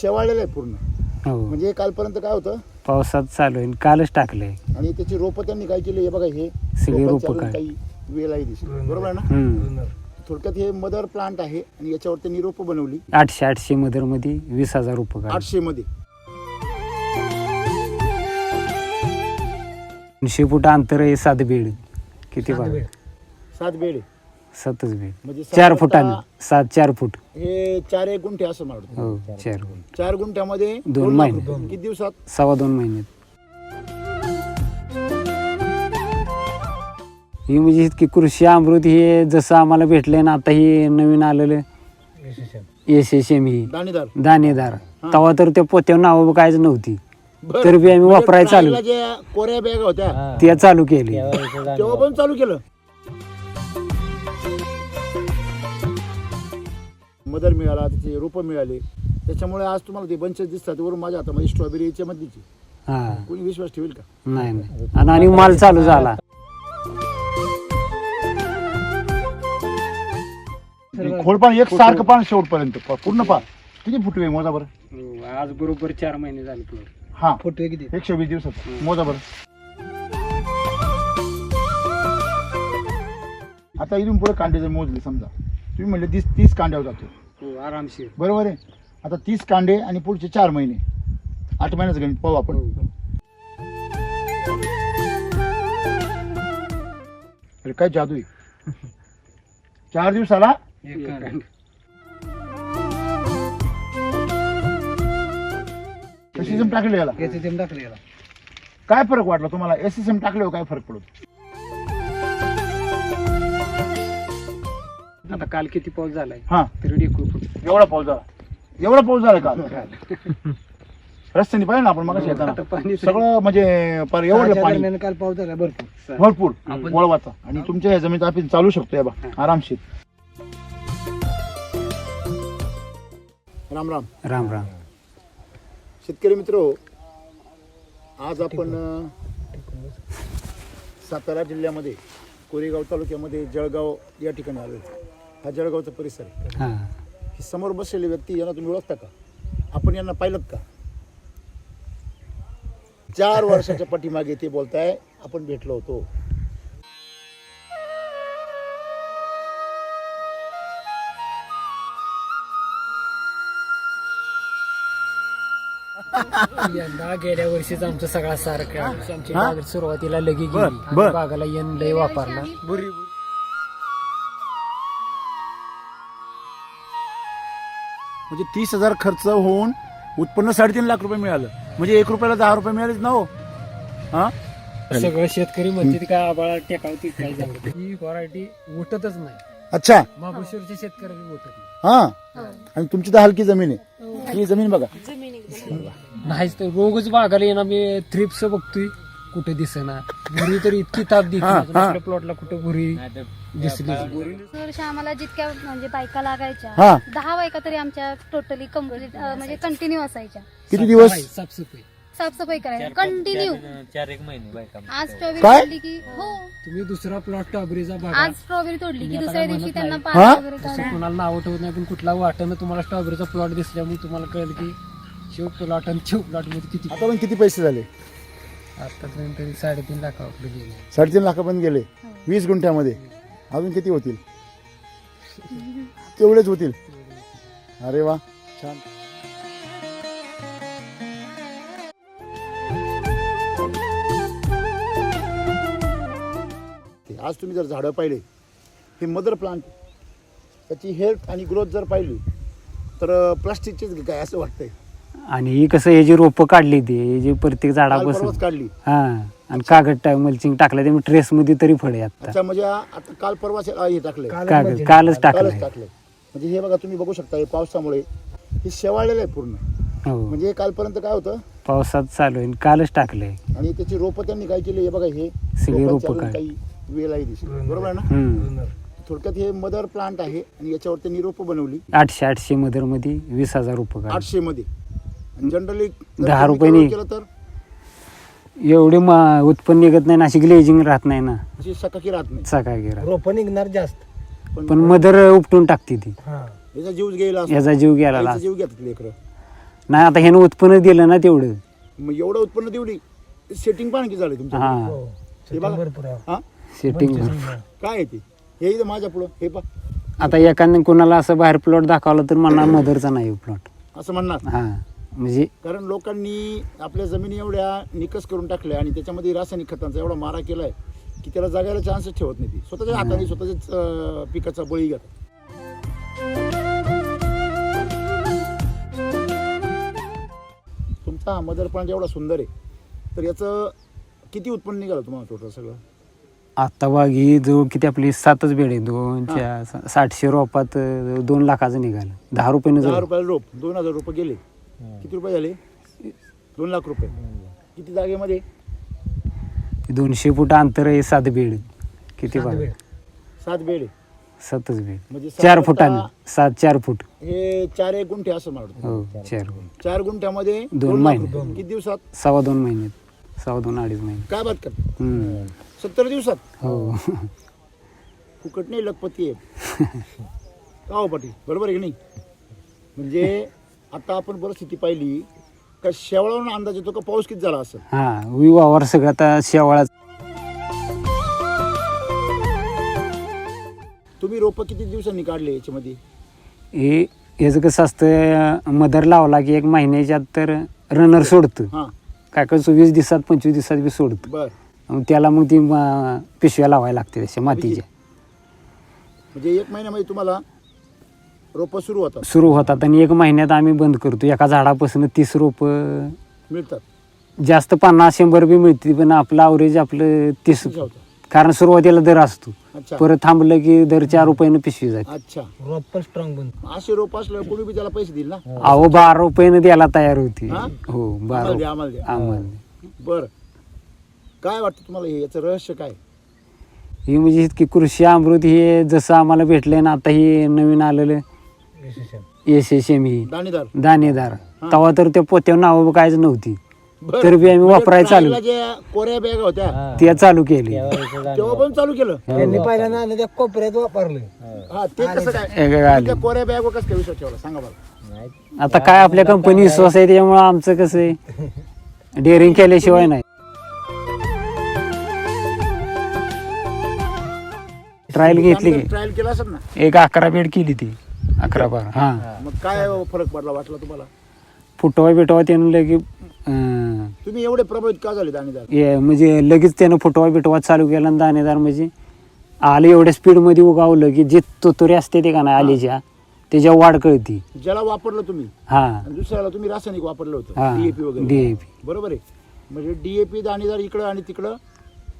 शेवाळलेलं आहे पूर्ण. हो. म्हणजे कालपर्यंत काय होतं? पावसात चालू आहे कालच टाकलंय. आणि त्याची रोपं त्यांनी काय केली? हे बघा हे सगळी रोपांची रोपं अजून काय? काही वेळाही दिसली बरोबर आहे ना? हम्म. थोडक्यात हे मदर प्लांट आहे आणि याच्यावर त्यांनी रोपं बनवली. आठशे आठशे मदरमध्ये वीस हजार रुपये काढले. आठशे मध्ये. दोनशे फूट अंतर आहे सात बेड. किती सात बेड आहे. सातच म्हणजे चार साधारणतः फुटांनी. सात चार फूट. हे चार एक गुंठे असं म्हणतो हो चार फूट चार गुंठ्यामध्ये दोन लाख महिने. रुपये. किती दिवसात? सव्वा दोन महिन्यात ही म्हणजे इतकी कृषी अमृत हे जसं आम्हाला भेटलंय ना आता ही नवीन आलेलं. एस एस एम ही. दाणेदार. दाणेदार. तेव्हा तर त्या पोत्यावर नाव कायच नव्हती. बरं. तर बी आम्ही म्हणजे वापरायला चालू ज्या कोऱ्या बॅग होत्या. त्या चालू केली तेव्हा पण चालू केलं. मदर मिळाला त्याचे रोपं मिळाले. त्याच्यामुळे आज तुम्हाला ते बंचेस दिसतात वरून माझ्या हातामध्ये स्ट्रॉबेरी याच्या मधलीची. हा. कोणी विश्वास ठेवेल का? नाही नाही. आणि आणि माल चालू झाला. खोडपान एक सारखं पान शेवटपर्यंत पूर्ण पान किती फुटवे मोजा बरं? आज बरोबर चार महिने झाले हा. फुटवे किती? एकशे वीस दिवसात. मोजा बरं. आता इथून पुढे कांडे जर मोजले समजा. तुम्ही म्हणले तीस तीस कांड्यावर जातो. हो आरामशीर. बरोबर आहे? आता तीस कांडे आणि पुढचे चार महिने. आठ महिन्याचं गणित पाहू आपण. अरे काय जादू आहे. चार दिवसाला? टाकले याला? याचे ते टाकले याला. काय फरक वाटला तुम्हाला? एसीएम टाकल्यावर काय फरक पडतो? आता काल किती पाऊस झालाय? हा. तरी डेकू फुट एवढा पाऊस झाला. एवढा पाऊस झाला का रस्त्याने पाहिजे ना आपण मग येताना आता पाणी सगळं म्हणजे पार एवढं सहाच्या पाणी. दरम्यान काल पाऊस झाला भरपूर. भरपूर. वळवाचा आणि तुमच्या ह्या जमिनीत आपण चालू शकतो या बा आरामशीर. राम राम. राम राम. शेतकरी मित्र आज आपण अ, सातारा जिल्ह्यामध्ये कोरेगाव तालुक्यामध्ये जळगाव या ठिकाणी आलो हा जळगावचा परिसर आहे. हा. ही समोर बसलेली व्यक्ती यांना तुम्ही ओळखता का? आपण यांना पाहिलं का? चार वर्षाच्या पाठीमागे ते बोलताय आपण भेटलो होतो. यंदा गेल्या वर्षीच आमचा सगळा सारखा आमची? बाग सुरुवातीला लगी बर, गेली. बर. बागाला लय वापरला. म्हणजे तीस हजार खर्च होऊन उत्पन्न साडेतीन लाख रुपये मिळालं. म्हणजे एक रुपयाला दहा रुपये मिळालेच ना हो. हा? सगळं शेतकरी म्हणते काय आबाळा टेकावती काय झालं ही व्हरायटी उठतच नाही. अच्छा. महाबळेश्वरच्या शेतकऱ्याला उठत नाही. हा? आणि तुमची तर हलकी जमीन आहे. ही जमीन बघा. नाहीच तर रोगच बागाला येणार. मी थ्रिप्स बघतोय. कुठे दिसेना. भुरी तर इतकी ताप हा, हा. प्लॉटला कुठे भुरी? दिसली. वर्ष आम्हाला जितक्या म्हणजे बायका लागायच्या हा. दहा बायका तरी आमच्या टोटली कंप्लीट म्हणजे कंटिन्यू असायच्या. किती दिवस? साफसफाई. साफसफाई करायला कंटिन्यू चार एक महिने बायका आज स्ट्रॉबेरी काय? तोडली की हो. तुम्ही दुसरा प्लॉट स्ट्रॉबेरीचा बघा. आज स्ट्रॉबेरी तोडली की दुसऱ्या दिवशी त्यांना. हा? पाणी वगैरे तसं काढायला. कोणाला नाव ठेवत नाही पण कुठला वाटणं तुम्हाला स्ट्रॉबेरीचा प्लॉट दिसल्यामुळे तुम्हाला कळेल की शिव प्लॉट आणि शिव प्लॉटमध्ये किती आता पण किती पैसे झाले? आतापर्यंत तरी साडेतीन लाखावर गेले. साडेतीन लाखापर्यंत गेले. वीस गुंठ्यामध्ये. अजून किती होतील? तेवढेच होतील. अरे वा छान. आज तुम्ही जर झाडं पाहिले हे मदर प्लांट त्याची हेल्थ आणि ग्रोथ जर पाहिली तर प्लास्टिकचीच काय असं वाटतंय? आणि ही कसं हे जे रोपं काढली ती हे जे प्रत्येक झाडापासून. काढली. हा. आणि कागद टाक मल्चिंग टाकलं ते ट्रेस मध्ये तरी फळे आता अच्छा म्हणजे आता काल परवाच हे टाकले कागद कालच कालच टाकलंय. टाकले म्हणजे हे बघा तुम्ही बघू शकता हे पावसामुळे हे शेवाळलेलं आहे पूर्ण. हो. म्हणजे हे कालपर्यंत काय होतं? पावसात चालू आहे कालच टाकलंय. आणि त्याची रोपं त्यांनी काय केली? हे बघा हे सगळी रोपांची रोपं अजून काय? काही वेळाही दिसली बरोबर आहे ना? हम्म. थोडक्यात हे मदर प्लांट आहे आणि याच्यावर त्यांनी रोपं बनवली. आठशे आठशे मदरमध्ये वीस हजार रुपये काढले. आठशे मध्ये. जनरली दहा रुपयानी. केलं तर? एवढे म- उत्पन्न निघत नाही ना अशी ग्लेजिंग राहत नाही ना. अशी सकाकी राहत नाही. सकाळी रोपं निघणार जास्त. पण मदर उपटून टाकते ती. हा. याचा जीव गेला असता. याचा जीव गेला. जीव घेतात लेकरं नाही आता ह्यानं उत्पन्न दिलं ना तेवढं. मग एवढं उत्पन्न तेवढी सेटिंग पण किती झालं तुमचं? हा. हो बघा. भरपूर आहे. सेटिंग काय आहे ते? हे इथं माझ्या पुढं हे पा आता एकाने कोणाला असं बाहेर प्लॉट दाखवला तर म्हणणार मदरचा नाही प्लॉट असं म्हणणार? हा. म्हणजे कारण लोकांनी आपल्या जमिनी एवढ्या निकस करून टाकल्या आणि त्याच्यामध्ये रासायनिक खतांचा एवढा मारा केलाय की त्याला जगायला चान्सच ठेवत नाही ती. स्वतःच्या हाताने स्वतःच्याच अं, पिकाचा बळी घेतात. तुमचा हा मदर प्लांट एवढा सुंदर आहे. तर याचं किती उत्पन्न निघालं तुम्हाला टोटल सगळं? आता बागी जवळ किती आपली सातच बेड आहे दोन चार सा- सातशे रोपात अं, दोन लाखाचं निघालं. दहा रुपयानं दहा रुपयाला रोप दोन हजार रुपये गेले. किती रुपये झाले? दोन लाख रुपये. किती जागेमध्ये? दोनशे फूट अंतर आहे सात बेड. किती सात बेड. सात बेड. आहे सातच बेड. म्हणजे चार साधारणतः फुटाने. सात चार फूट. हे चार एक गुंठे असं मला वाटतं. हो चार. चार गुंठ्यामध्ये दोन लाख महिने. रुपये. किती दिवसात? सव्वा दोन महिन्यात सव्वा दोन अडीच महिने. काय बात करते? हम्म. सत्तर दिवसात? हो. फुकट नाही लखपती आहे. का हो पाटील? बरोबर आहे की नाही? म्हणजे आता आपण परिस्थिती पाहिली का शेवळावरून अंदाज येतो का पाऊस किती झाला असेल? हा विवाहावर सगळं आता शेवाळा तुम्ही रोपं किती दिवसांनी काढले याच्यामध्ये? हे याचं कसं असतं मदर लावला की एक महिन्याच्या आत तर रनर सोडतं. हां. काय काय वीस दिवसात पंचवीस दिवसात बी सोडतं. बर. मग त्याला मग ती पिशव्या लावायला लागते तशा मातीच्या. म्हणजे एक महिन्यामध्ये तुम्हाला रोपं सुरू होतात. सुरू होतात आणि एक महिन्यात आम्ही बंद करतो. एका झाडापासून तीस रोपं मिळतात. जास्त पन्नास शंभर बी मिळते पण आपलं अवरेज आपलं तीस. कारण सुरुवातीला दर असतो. अच्छा. परत थांबलं की दर चार रुपयानं पिशवी जाते. अच्छा. रोप पण स्ट्रॉंग बनतो. असे रोप असल्यावर कोणी बी त्याला पैसे ना? अहो बारा रुपयानं द्यायला तयार होती. हा? हो बारा आम्हाला द्या रुपये. आम्हाला द्या. आम्हाला बरं. काय वाटतं तुम्हाला हे? याचं रहस्य काय? ही म्हणजे इतकी कृषी अमृत हे जसं आम्हाला भेटलंय ना आता ही नवीन आलेलं एस एस एम ही. दाणेदार. दाणेदार. तेव्हा तर त्या पोत्यावर नावं कायच नव्हती. बरं. तर बी आम्ही म्हणजे वापरायला चालू. ज्या कोऱ्या बॅग होत्या त्या चालू केली तेव्हा पण चालू केलं? त्यांनी पहिल्यांदा आणलं त्या कोपऱ्यात वापरलं. हा ते कसं काय? एक आली. त्या कोऱ्या बॅग कसं काय विश्वास ठेवला? सांगा मला आता काय आपल्या कंपनी विश्वास आहे त्याच्यामुळे आमचं कसं आहे? डेअरिंग केल्याशिवाय नाही. ट्रायल घेतली की. ट्रायल केला असेल ना? एक अकरा बेड केली ती. अकरा बारा हा. मग काय फरक पडला वाटला तुम्हाला? फुटवा बिटवा त्यानं लगे अं, तुम्ही एवढे प्रभावित का झाले दाणेदार? हे म्हणजे लगेच त्यानं फुटवा बिटवा चालू केला आणि दाणेदार म्हणजे आलं एवढ्या स्पीडमध्ये उगावलं की जे तोतरे असते ते का नाही आलीच्या त्याच्या वाढ कळती. ज्याला वापरलं तुम्ही. हा. आणि दुसऱ्याला तुम्ही रासायनिक वापरलं होतं हा. डीएपी वगैरे. डीएपी बरोबर आहे. म्हणजे डीएपी दाणेदार इकडं आणि तिकडं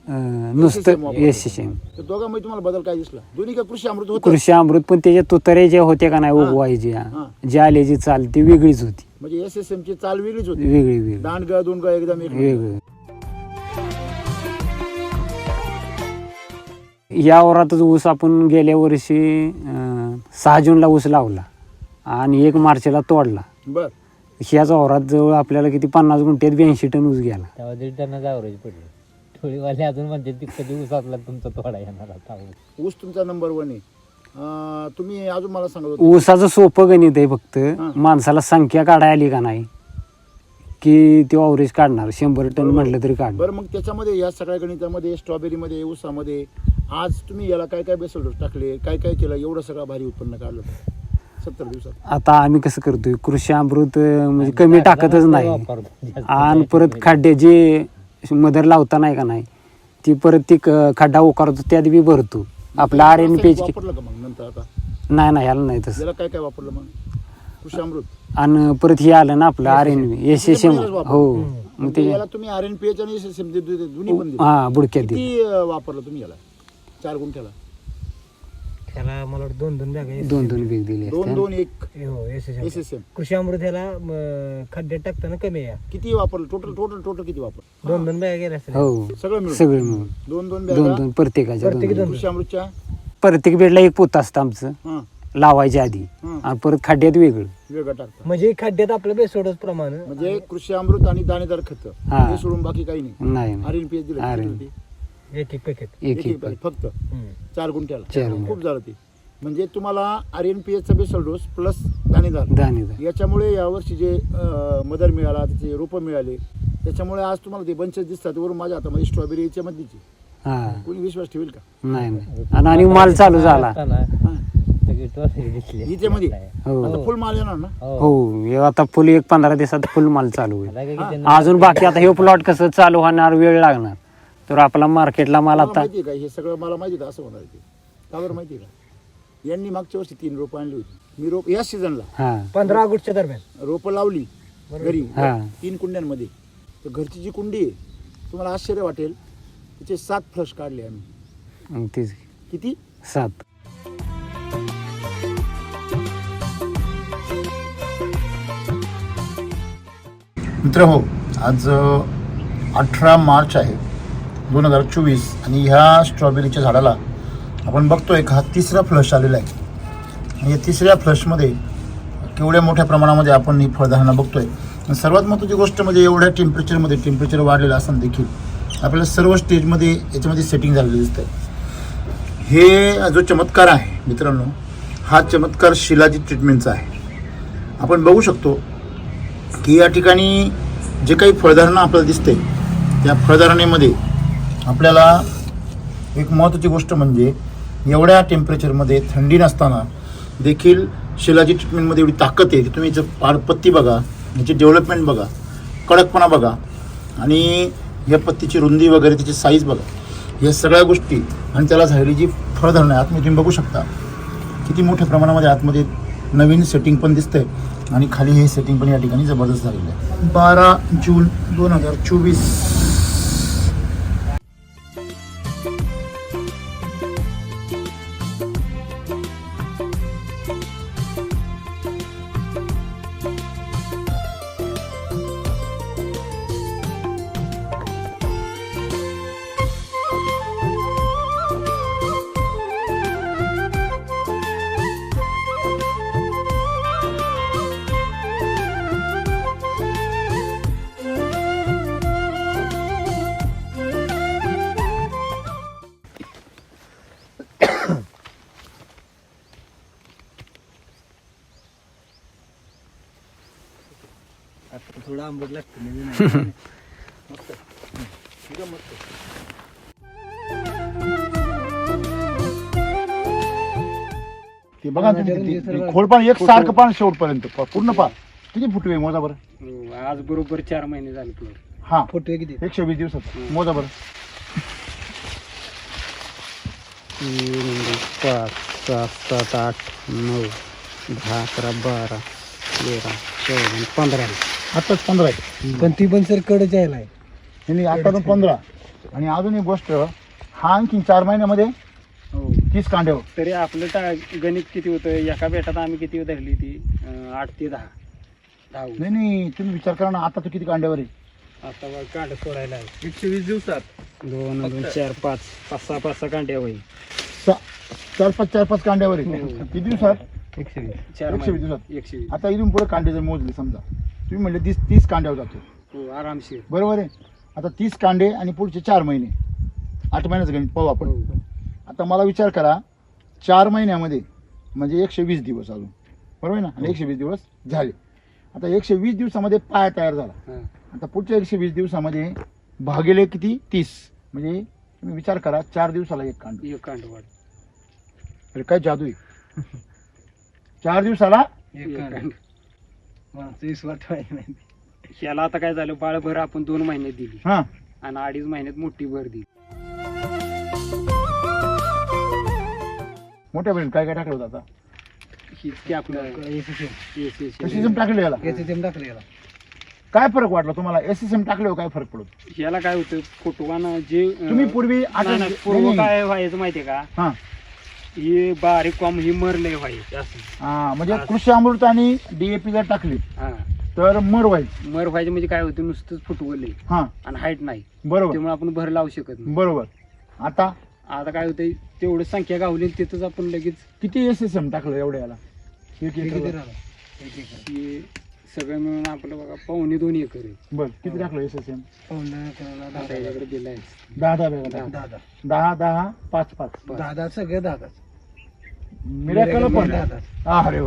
नुसतं SSM वापरलं. एस एम तर दोघांमध्ये तुम्हाला बदल काय दिसला? दोन्ही का कृषी अमृत होतं? कृषी अमृत पण त्याच्या तुतरे जे होते का नाही उगवायचे हा. जे आल्याची चाल ती वेगळीच होती. म्हणजे एस एस एम ची चाल वेगळीच होती. वेगळी वेगळी. दांड ग दोन ग एकदम एक वेगळं. या वरातच ऊस आपण गेल्या वर्षी अं, सहा जूनला ऊस लावला आणि एक मार्चला तोडला. बर. ह्याच वावरात जवळ आपल्याला किती पन्नास गुंठ्यात ब्याऐंशी टन ऊस गेला. तेव्हा दीड टनाचा ॲव्हरेज पडले. थोडीवाले अजून म्हणते ती कधी उसातला तुमचा तोडा येणार आता. ऊस तुमचा नंबर वन आहे. अं, तुम्ही अजून मला सांगत होते. ऊसाचं सोपं गणित आहे फक्त. माणसाला संख्या काढायला आली का नाही की ते अवरेज काढणार. शंभर टन म्हटलं तरी काढणार. बरं मग त्याच्यामध्ये या सगळ्या गणितामध्ये स्ट्रॉबेरीमध्ये ऊसामध्ये आज तुम्ही याला काय काय बेसल डोस टाकले काय काय केलं एवढं सगळं भारी उत्पन्न काढलं. सत्तर दिवसात. आता आम्ही कसं करतोय कृषी अमृत अं, म्हणजे कमी टाकतच नाही. आणि परत खड्डे जे मदर लावता नाही का नाही ती परत ती क- खड्डा उकारतो त्यात बी भरतो. आपला आर एन पेज वापरलं का मग नंतर आता? नाही नाही ह्याला नाही तसं. याला काय काय वापरलं मग? कृषी अमृत? आणि परत हे आलं ना आपलं R N S S M. हो. मग ते याला तुम्ही आर एन पी एच आणि एस एस एम दोन्ही पण दिले. हा बुडक्यात दिली किती अं, वापरलं तुम्ही याला? चार गुंठ्याला? त्याला मला वाटतं दोन दोन बॅग दोन दोन बीक दिली दोन दोन एक हो एस एस एस एम कृषी अमृत ह्याला म, खड्ड्यात टाकताना कमी आहे. किती वापरलं? टोटल टोटल टोटल किती वापर दोन दोन बॅग गेल्या असतील हो सगळं मिळून. सगळे मिळून. दोन दोन दोन बॅगा दोन प्रत्येकाच्या दोन प्रत्येकी दोन. दोन. कृषी अमृतच्या? प्रत्येक बेडला एक पोत असतं आमचं. हां. लावायच्या आधी. हां. आणि परत खड्ड्यात वेगळं. वेगळं टाकतात. म्हणजे खड्ड्यात आपलं बेसोडच प्रमाण. म्हणजे कृषी अमृत आणि दाणेदार खत. हा. हे सोडून बाकी काही नाही. आर. एन पी दिलं. एक एक पॅकेट? एक एक एक फक्त. चार गुंठ्याला. चार गुंठ्याला. खूप झालं ते. म्हणजे तुम्हाला आर एन पी एचचा बेसल डोस प्लस दाणेदार. दाणेदार. याच्यामुळे यावर्षी जे मदर मिळाला त्याचे रोपं मिळाले त्याच्यामुळे आज तुम्हाला ते बंचेस दिसतात. वरून माझ्या हातामध्ये स्ट्रॉबेरी याच्या मधलीची. हा. कोणी विश्वास ठेवेल का? नाही नाही. आणि आणि माल चालू झाला. हा. मध्ये? हो. आता फुल माल येणार ना? हो. हे आता फुल एक पंधरा दिवसात फुल माल चालू होईल. अजून बाकी आता हे प्लॉट कसं चालू होणार वेळ लागणार. तर आपला मार्केटला माल मला आता माहिती आहे का? हे सगळं मला माहिती आहे का असं होणार ते. का बरं माहिती आहे का? यांनी मागच्या वर्षी तीन रोपं आणली होती. मी रोप या सीझनला हा. पंधरा ऑगस्टच्या दरम्यान. रोपं लावली घरी हा. तीन कुंड्यांमध्ये. तर घरची जी कुंडी आहे तुम्हाला आश्चर्य वाटेल तिचे सात फ्लश काढले आम्ही. मग तेच किती? सात. मित्र हो आज अठरा मार्च आहे. दोन हजार चोवीस आणि ह्या स्ट्रॉबेरीच्या झाडाला आपण बघतो का हा तिसरा फ्लश आलेला आहे. आणि या तिसऱ्या फ्लशमध्ये केवढ्या मोठ्या प्रमाणामध्ये आपण ही फळधारणा बघतोय. आणि सर्वात महत्त्वाची गोष्ट म्हणजे एवढ्या टेम्परेचरमध्ये टेम्परेचर वाढलेलं असून देखील आपल्याला सर्व स्टेजमध्ये याच्यामध्ये सेटिंग झालेलं दिसतंय हे जो चमत्कार आहे मित्रांनो हा चमत्कार शिलाजी ट्रीटमेंटचा आहे. आपण बघू शकतो की या ठिकाणी जे काही फळधारणा आपल्याला दिसते त्या फळधारणेमध्ये आपल्याला एक महत्त्वाची गोष्ट म्हणजे एवढ्या टेम्परेचरमध्ये थंडी नसताना देखील शिलाजी ट्रीटमेंटमध्ये एवढी ताकद आहे की तुम्ही जर पाड पत्ती बघा याची डेव्हलपमेंट बघा कडकपणा बघा आणि या पत्तीची रुंदी वगैरे त्याची साईज बघा. या सगळ्या गोष्टी आणि त्याला झालेली जी फळधारणा आहे आतमध्ये तुम्ही बघू शकता. किती मोठ्या प्रमाणामध्ये आतमध्ये नवीन सेटिंग पण दिसतंय आणि खाली हे सेटिंग पण या ठिकाणी जबरदस्त झालेलं आहे. बारा जून दोन हजार चोवीस. ते बघा ना तुम्ही किती- खोडपान एक सारखं पान शेवटपर्यंत. प- पूर्ण पान. किती फुटवे मोजा बरं? हो, आज बरोबर चार महिने झाले प्लॉट हा. फोटो किती? एकशे वीस दिवसात. मोजा बरं. तीन पाच सात सात आठ नऊ दहा अकरा बारा तेरा चौदा पंधरा. आताच पंधरा आहे. पण ती पण सर कडच यायला आहे. यांनी आताच पंधरा. आणि अजून एक गोष्ट हा आणखी चार महिन्यामध्ये हो. तीस कांड्यावर. तरी आपलं टा गणित किती होतं? एका बेटात आम्ही किती धरली ती? अं, आठ ते दहा. दहा. नाही नाही तुम्ही विचार करा ना आता तो किती कांड्यावर आहे? आता बघ कांड सोडायला आहे. एकशे वीस दिवसात. दोन दोन चार पाच पाच सहा पाच सहा कांड्या होईल. सा- चार पाच चार पाच कांड्यावर आहे. हो. किती दिवसात? एकशे वीस. चार एकशे वीस महिने. दिवसात. एकशे वीस. आता इथून पुढे कांडे जर मोजले समजा. तुम्ही म्हणले तीस तीस कांड्यावर जातो. हो आरामशीर. बरोबर आहे? आता तीस कांडे आणि पुढचे चार महिने. आठ महिन्याचं गणित पाहू आपण. हो. आता मला विचार करा चार महिन्यामध्ये म्हणजे एकशे वीस दिवस अजून. बरोबर आहे ना? आणि एकशे वीस दिवस झाले. आता एकशे वीस दिवसामध्ये पाय तयार झाला. हा. आता पुढच्या एकशे वीस दिवसामध्ये भागिले किती? तीस. म्हणजे तुम्ही विचार करा चार दिवसाला एक कांड. एक कांड वाढ. अरे काय जादू आहे. चार दिवसाला एक कांड. माणसं विश्वास ठेवायला नाही याला आता काय झालं बाळभर आपण दोन महिन्यात दिली. हा. आणि अडीच महिन्यात मोठी भर दिली. मोठ्या बहीण काय काय टाकलं होतं आता? हीच की आपलं एसीसीएम टाकलं याला? याचं टाकलं याला. काय फरक वाटला तुम्हाला? एसीसीएम टाकल्यावर काय फरक पडतो याला काय होतं फोटोवानं जे तुम्ही पूर्वी आठ नाही, नाही, पूर्व काय व्हायचं माहितीये का? हा. ही बारीक कॉम ही मरले व्हायची असं. हा म्हणजे कृषी अमृत आणि डीएपी जर टाकली. हा. तर मर व्हायची. मर व्हायचं म्हणजे काय होतं नुसतंच फुटवले हा. आणि हाईट नाही. बरोबर. त्यामुळे आपण भर लावू शकत नाही. बरोबर. आता? आता काय होतंय तेवढं संख्या गावली तिथंच आपण लगेच किती एसीसीएम टाकलं एवढ्या याला? एक एकर हे सगळं मिळून आपलं बघा पावणे दोन एकर आहे. बर किती टाकलं दहा आता याच्याकडे दिलाय. दहा दहा बॅगा दहा टाकल्या. दहा दहा. दहा दहा पाच पाच. दहा दहा सगळे दहा. पण. अरे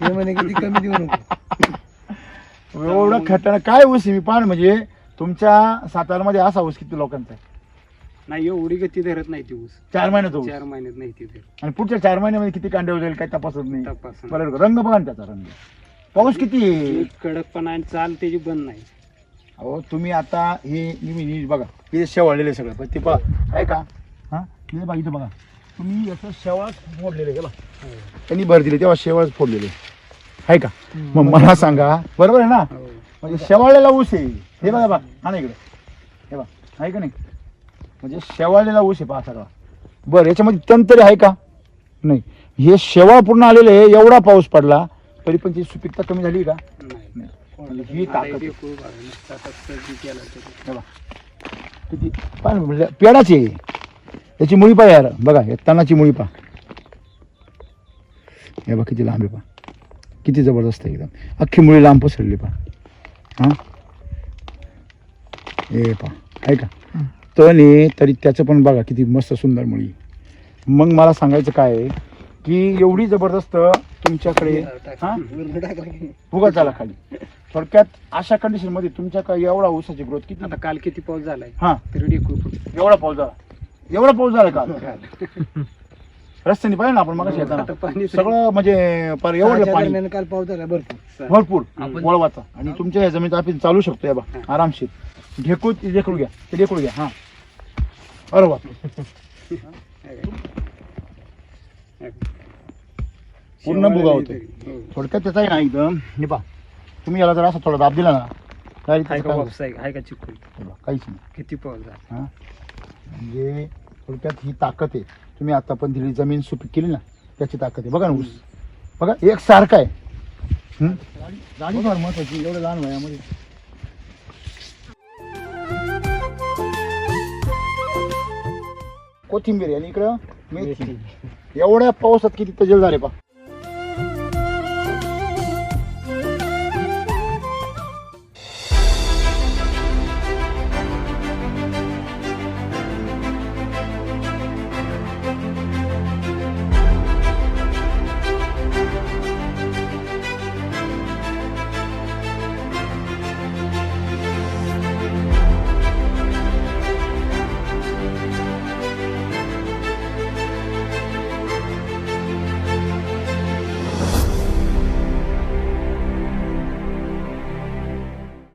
ते म्हणे किती कमी देऊ नको. एवढं खटाना काय ऊस आहे मी पाहणं म्हणजे तुमच्या सातारामध्ये असा ऊस किती लोकांचा आहे? नाही एवढी गती धरत नाही ती ऊस. चार महिन्याचा ऊस. चार महिन्यात नाही ती धरत. आणि पुढच्या चार महिन्यामध्ये किती कांडे जाईल काही तपासत नाही. तपासून. रंग बघा ना त्याचा रंग. पाऊस किती आहे? कडकपणा आणि चाल त्याची बंद नाही. अहो तुम्ही आता हे तुम्ही नीट बघा. हे शेवाळलेलं आहे सगळं. पण ते बघा आहे का हा? हे बघा इथं बघा. तुम्ही याचं शेवाळ फोडलेलं आहे का बघा. त्यांनी भर दिले तेव्हा शेवाळ फोडलेले. आहे का? मग मला सांगा. बरोबर आहे ना? हो. म्हणजे शेवाळलेला ऊस आहे. हे बघा बघा. हा ना इकडे. हे बघा. आहे का नाही? म्हणजे शेवाळलेला ऊस आहे पहा सगळा बरं याच्यामध्ये तंतरी आहे का? नाही. हे शेवाळ पूर्ण आलेलं आहे एवढा पाऊस पडला तरी पण ती सुपीकता कमी झाली का? म्हणजे ही ताकद. किती? म्हणजे पेडाची आहे. याची मुळी पा यार. बघा या तणाची मुळी पा हे बघा किती लांब आहे पा किती जबरदस्त आहे एकदम. अख्खी मुळी लांब पसरली पा हा? हे पा आहे का? तण तरी त्याचं पण बघा किती मस्त सुंदर मुळी. मग मला सांगायचं काय आहे की एवढी जबरदस्त तुमच्याकडे हा? उगा झाला खाली. थोडक्यात अशा कंडिशनमध्ये तुमच्याकडे एवढा ऊसाची ग्रोथ किती? आता काल किती पाऊस झालाय? हा. तरी. एवढा पाऊस झाला. एवढा पाऊस झाला का? रस्त्याने पाहिजे ना आपण मग येताना? सगळं म्हणजे पार एवढं पाणी. काल पाऊस झाला भरपूर. भरपूर. वळवाचा आणि तुमच्या या जमिनीत आपण चालू शकतो या बा आरामशीर. ढेकूळ ढेकूळ घ्या. ते ढेकूळ घ्या हा. अरे वा पूर्ण भुगा होतोय. हो. थोडक्यात त्याचा आहे ना एकदम हे पा तुम्ही याला जर असा थोडा दाब दिला ना हाय हाय हे काहीच नाही. किती पाऊस झाला? म्हणजे थोडक्यात ही ताकद आहे. तुम्ही आता पण दिली जमीन सुपीक केली ना त्याची ताकद आहे. बघा ना ऊस. बघा एक सारखा आहे. फार महत्वाची एवढं लहान वयामध्ये. कोथिंबीर आहे आणि इकडं मेथी. एवढ्या पावसात किती तजेल झाले पा